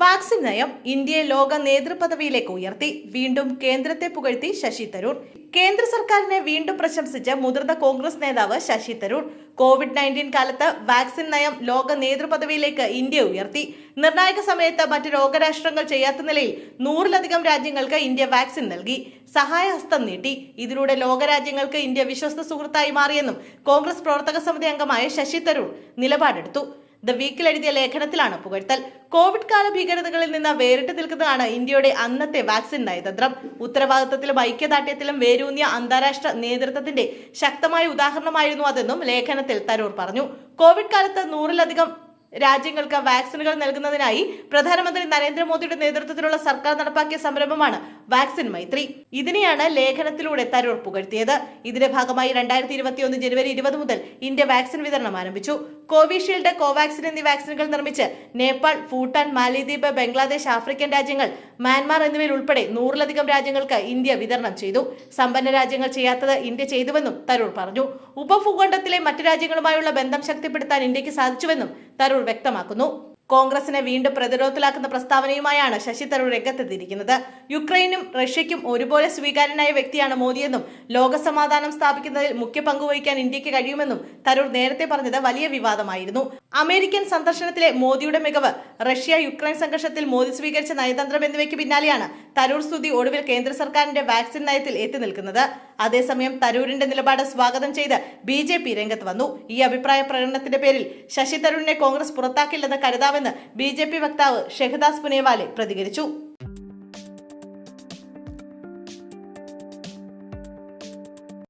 Vaccine നയം ഇന്ത്യയെ ലോക നേതൃപദവിയിലേക്ക് ഉയർത്തി. വീണ്ടും കേന്ദ്രത്തെ പുകഴ്ത്തി ശശി തരൂർ. കേന്ദ്ര സർക്കാരിനെ വീണ്ടും പ്രശംസിച്ച് മുതിർന്ന കോൺഗ്രസ് നേതാവ് ശശി തരൂർ. കോവിഡ് നയന്റീൻ കാലത്ത് വാക്സിൻ നയം ലോക നേതൃപദവിയിലേക്ക് ഇന്ത്യ ഉയർത്തി. നിർണായക സമയത്ത് മറ്റ് രോഗരാഷ്ട്രങ്ങൾ ചെയ്യാത്ത നിലയിൽ നൂറിലധികം രാജ്യങ്ങൾക്ക് ഇന്ത്യ വാക്സിൻ നൽകി. സഹായഹസ്തം നീട്ടി. ഇതിലൂടെ ലോകരാജ്യങ്ങൾക്ക് ഇന്ത്യ വിശ്വസ്ത സുഹൃത്തായി മാറിയെന്നും കോൺഗ്രസ് പ്രവർത്തക സമിതി അംഗമായ ശശി തരൂർ നിലപാടെടുത്തു. ദ വീക്കിൽ എഴുതിയ ലേഖനത്തിലാണ് പുകഴ്ത്തൽ. കോവിഡ് കാല ഭീകരതകളിൽ നിന്ന് വേറിട്ട് നിൽക്കുന്നതാണ് ഇന്ത്യയുടെ അന്നത്തെ വാക്സിൻ നയതന്ത്രം. ഉത്തരവാദിത്തത്തിലും ഐക്യദാർഢ്യത്തിലും വേരൂന്നിയ അന്താരാഷ്ട്ര നേതൃത്വത്തിന്റെ ശക്തമായ ഉദാഹരണമായിരുന്നു അതെന്നും ലേഖനത്തിൽ തരൂർ പറഞ്ഞു. കോവിഡ് കാലത്ത് നൂറിലധികം രാജ്യങ്ങൾക്ക് വാക്സിനുകൾ നൽകുന്നതിനായി പ്രധാനമന്ത്രി നരേന്ദ്രമോദിയുടെ നേതൃത്വത്തിലുള്ള സർക്കാർ നടപ്പാക്കിയ സംരംഭമാണ് വാക്സിൻ മൈത്രി. ഇതിനെയാണ് ലേഖനത്തിലൂടെ തരൂർ പുകഴ്ത്തിയത്. ഇതിന്റെ ഭാഗമായി രണ്ടായിരത്തി ഇരുപത്തിയൊന്ന് ജനുവരി ഇരുപത് മുതൽ ഇന്ത്യ വാക്സിൻ വിതരണം ആരംഭിച്ചു. കോവിഷീൽഡ് കോവാക്സിൻ എന്നീ വാക്സിനുകൾ നിർമ്മിച്ച് നേപ്പാൾ ഭൂട്ടാൻ മാലിദ്വീപ് ബംഗ്ലാദേശ് ആഫ്രിക്കൻ രാജ്യങ്ങൾ മ്യാൻമാർ എന്നിവയിൽ ഉൾപ്പെടെ നൂറിലധികം രാജ്യങ്ങൾക്ക് ഇന്ത്യ വിതരണം ചെയ്തു. സമ്പന്ന രാജ്യങ്ങൾ ചെയ്യാത്തത് ഇന്ത്യ ചെയ്തുവെന്നും തരൂർ പറഞ്ഞു. ഉപഭൂഖണ്ഡത്തിലെ മറ്റു രാജ്യങ്ങളുമായുള്ള ബന്ധം ശക്തിപ്പെടുത്താൻ ഇന്ത്യയ്ക്ക് സാധിച്ചുവെന്നും തരൂർ വ്യക്തമാക്കുന്നു. കോൺഗ്രസിനെ വീണ്ടും പ്രതിരോധത്തിലാക്കുന്ന പ്രസ്താവനയുമായാണ് ശശി തരൂർ രംഗത്തെത്തിയിരിക്കുന്നത്. യുക്രൈനും റഷ്യയ്ക്കും ഒരുപോലെ സ്വീകാര്യനായ വ്യക്തിയാണ് മോദിയെന്നും ലോകസമാധാനം സ്ഥാപിക്കുന്നതിൽ മുഖ്യ പങ്കുവഹിക്കാൻ ഇന്ത്യയ്ക്ക് കഴിയുമെന്നും തരൂർ നേരത്തെ പറഞ്ഞത് വലിയ വിവാദമായിരുന്നു. അമേരിക്കൻ സന്ദർശനത്തിലെ മോദിയുടെ മികവ് റഷ്യ യുക്രൈൻ സംഘർഷത്തിൽ മോദി സ്വീകരിച്ച നയതന്ത്രം എന്നിവയ്ക്ക് പിന്നാലെയാണ് തരൂർ സ്തുതി ഒടുവിൽ കേന്ദ്ര സർക്കാരിന്റെ വാക്സിൻ നയത്തിൽ എത്തി നിൽക്കുന്നത്. അതേസമയം തരൂരിന്റെ നിലപാട് സ്വാഗതം ചെയ്ത് ബി രംഗത്ത് വന്നു. ഈ അഭിപ്രായ പ്രകടനത്തിന്റെ പേരിൽ ശശി തരൂരിനെ കോൺഗ്രസ് പുറത്താക്കില്ലെന്ന് കരുതാമെന്ന് ബി വക്താവ് ഷെഹദാസ് പുനേവാലെ പ്രതികരിച്ചു